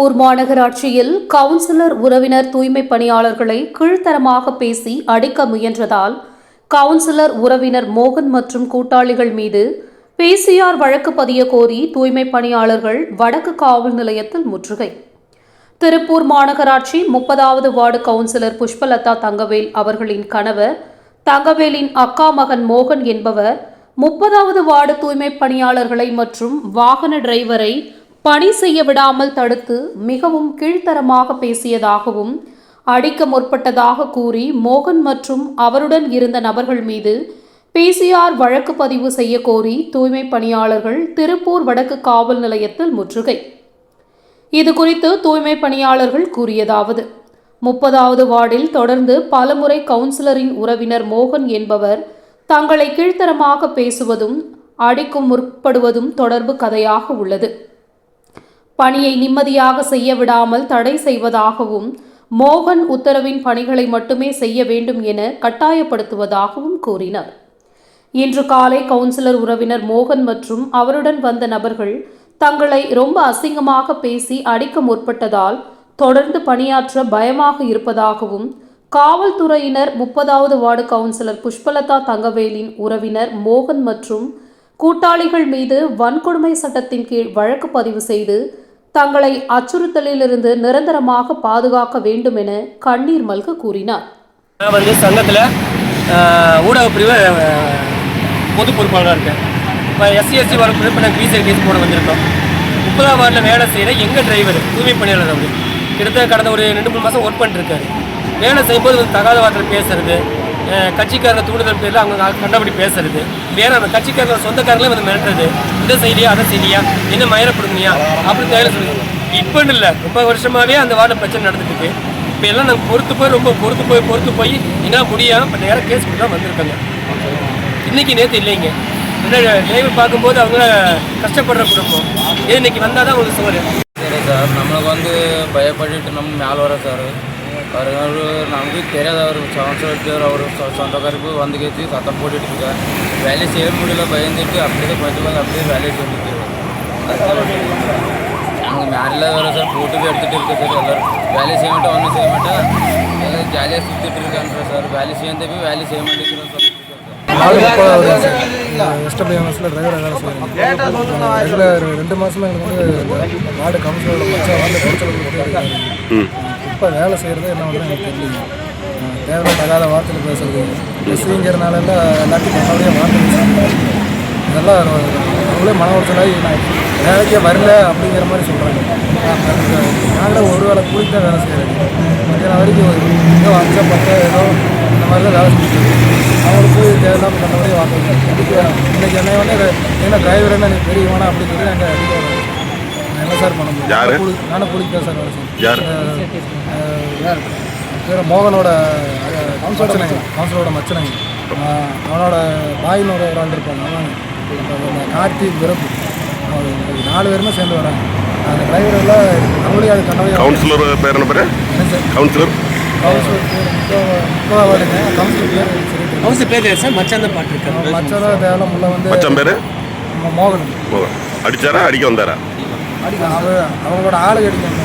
ஊர் மாநகராட்சியில் கவுன்சிலர் உறவினர் தூய்மை பணியாளர்களை கீழ்த்தரமாக பேசி அடிக்க முயன்றதால் கவுன்சிலர் உறவினர் மோகன் மற்றும் கூட்டாளிகள் மீது பிசிஆர் வழக்கு பதிய கோரி தூய்மை பணியாளர்கள் வடக்கு காவல் நிலையத்தில் முற்றுகை. திருப்பூர் மாநகராட்சி முப்பதாவது வார்டு கவுன்சிலர் புஷ்பலதா தங்கவேல் அவர்களின் கணவர் தங்கவேலின் அக்கா மகன் மோகன் என்பவர் முப்பதாவது வார்டு தூய்மை பணியாளர்களை மற்றும் வாகன டிரைவரை பணி செய்ய விடாமல் தடுத்து மிகவும் கீழ்த்தரமாக பேசியதாகவும் அடிக்க முற்பட்டதாக கூறி மோகன் மற்றும் அவருடன் இருந்த நபர்கள் மீது பிசிஆர் வழக்கு பதிவு செய்ய கோரி தூய்மை பணியாளர்கள் திருப்பூர் வடக்கு காவல் நிலையத்தில் முற்றுகை. இது குறித்து தூய்மை பணியாளர்கள் கூறியதாவது முப்பதாவது வார்டில் தொடர்ந்து பலமுறை கவுன்சிலரின் உறவினர் மோகன் என்பவர் தங்களை கீழ்த்தரமாக பேசுவதும் அடிக்கும் முற்படுவதும் தொடர்பு கதையாக உள்ளது. பணியை நிம்மதியாக செய்ய விடாமல் தடை செய்வதாகவும் மோகன் உத்தரவின் பணிகளை மட்டுமே செய்ய வேண்டும் என கட்டாயப்படுத்துவதாகவும் கூறினர். இன்று காலை கவுன்சிலர் உறவினர் மோகன் மற்றும் அவருடன் வந்த நபர்கள் தங்களை ரொம்ப அசிங்கமாக பேசி அடிக்க முற்பட்டதால் தொடர்ந்து பணியாற்ற பயமாக இருப்பதாகவும் காவல்துறையினர் முப்பதாவது வார்டு கவுன்சிலர் புஷ்பலதா தங்கவேலின் உறவினர் மோகன் மற்றும் கூட்டாளிகள் மீது வன்கொடுமை சட்டத்தின் கீழ் வழக்கு பதிவு செய்து தங்களை அச்சுறுத்தலிலிருந்து நிரந்தரமாக பாதுகாக்க வேண்டும் என கண்ணீர் மல்க கூறினார். நான் வந்து சங்கத்தில் ஊடகப் பிரிவு பொது பொறுப்பாளராக இருக்கேன். இப்போ எஸ்சி எஸ்சி வர இப்போ நாங்கள் பிசிஆர் கேஸ் போட வந்திருக்கோம். முப்பதாம் வார்டில் வேலை செய்கிற எங்கள் டிரைவர் தூய்மை பணியாளர் அவர். கிட்டத்தட்ட கடந்த ஒரு ரெண்டு மூணு மாதம் ஒர்க் பண்ணிட்டுருக்காரு வேலை செய்யும்போது தகாத வார்த்தை பேசுறது கட்சிக்காரரை தூண்டுதல் பேரில் அவங்க கண்டபடி பேசுறது. வேற அந்த கட்சிக்காரர் சொந்தக்காரங்களே வந்து மிரட்டுறது. இதை செய்யலையா அதை செய்யலையா என்ன மயிரப்படுங்கயா அப்படின்னு வேலை சொல்லுங்க இப்போன்னு இல்லை. ரொம்ப வருஷமாகவே அந்த வார்டில் பிரச்சனை நடந்துட்டு இருக்கு. இப்போ எல்லாம் நாங்கள் பொறுத்து போய் ரொம்ப பொறுத்து போய் பொறுத்து போய் என்ன முடியாமல் இப்போ நேராக கேஸ் கொடுத்தா வந்திருக்காங்க. இன்னைக்கு நேற்று இல்லைங்க. லைவ் பார்க்கும்போது அவங்க கஷ்டப்படுற குடும்பம். ஏன் இன்னைக்கு வந்தால் தான் உங்களுக்கு சோறு. சரி சார் நம்மளுக்கு வந்து பயப்பட்டுட்டு நம்ம மேலே வர சார். அவர் நமக்கு தெரியாது அவர் சவுண்ட் அவர் சொந்தக்காருக்கு வந்து கேட்டு சத்தம் போட்டுட்டு இருக்கார் வேலையை செய்ய முடியல பயந்துட்டு அப்படியே கொஞ்சம் கொஞ்சம் அப்படியே வேலையை செஞ்சுட்டு அவங்க மேலே வர சார் போட்டு போய் எடுத்துகிட்டு இருக்கு சார் எல்லாரும் வேலை செய்ய மாட்டோம் ஒன்றும் செய்ய மாட்டேன் எல்லாம் ஜாலியாக சுற்றிட்டு வேலை செய்ய மாட்டேங்கிறோம் சார் முப்பதாவது எஸ்டபிள்யூஎம்எஸில் டிரைவராக வேலை செய்கிறேன் இதில் ரெண்டு மாதமாக எங்களுக்கு வந்து வார்டு கவுன்சிலரோட மச்சா வார்டு கவுன்சிலர் இப்போ வேலை செய்கிறது என்ன வந்து எனக்கு தெரியல தேவையான தகாத வார்த்தையில் பேசுறது எஸ்சிங்கிறனால எல்லாம் எல்லாத்தையும் நல்லபடியாக வார்த்தை. இதெல்லாம் அவங்களே மன உளைச்சலாகி நான் வேலைக்கே வரல அப்படிங்கிற மாதிரி சொல்கிறாங்க நாங்களே ஒரு வேலை கூலிக்கு தான் வேலை செய்கிறேன் மத்தியானம் வரைக்கும் ஏதோ அஞ்சா பத்தோ ஏதோ இந்த மாதிரி தான் வேலை செஞ்சுட்டு தேவையில்லாமல் நல்லபடியாக வார்த்தை இன்னைக்கு என்ன வந்து என்ன டிரைவர் என்ன நீ பெரியவனா அப்படின்னு சொல்லி நாங்கள் என்ன சார் பண்ண முடியும்? நானும் கூலிக்கு தான் சார் வேலை செய்யணும் யார்? யார்? பேர் மோகனோட மச்சனைங்க. கவுன்சிலரோட மச்சனைங்க. அவனோட பாயின்னு ஒரு ஆள் இருப்பாங்க. அவன். கார்த்திக் நாலு பேருமே சேர்ந்து வராங்க. அந்த டிரைவர் எல்லாம் அவங்களே அது கண்ணவே கவுன்சிலர் பேர் என்ன பேர்? கவுன்சிலர் கவுன்சிலர் பேர் கவுன்சிலர் பேர் சரி. ஹவுஸ் பேர் சார்? மச்சான் தான் பாட்டு மச்சதான் தேவலாம் உள்ள வந்து மச்சான் பேர்? மோ- மோகன். அடிச்சாரா? அடிக்க வந்தாரா? அடிக்க அவ அவங்களோட ஆளு அடிக்கணும்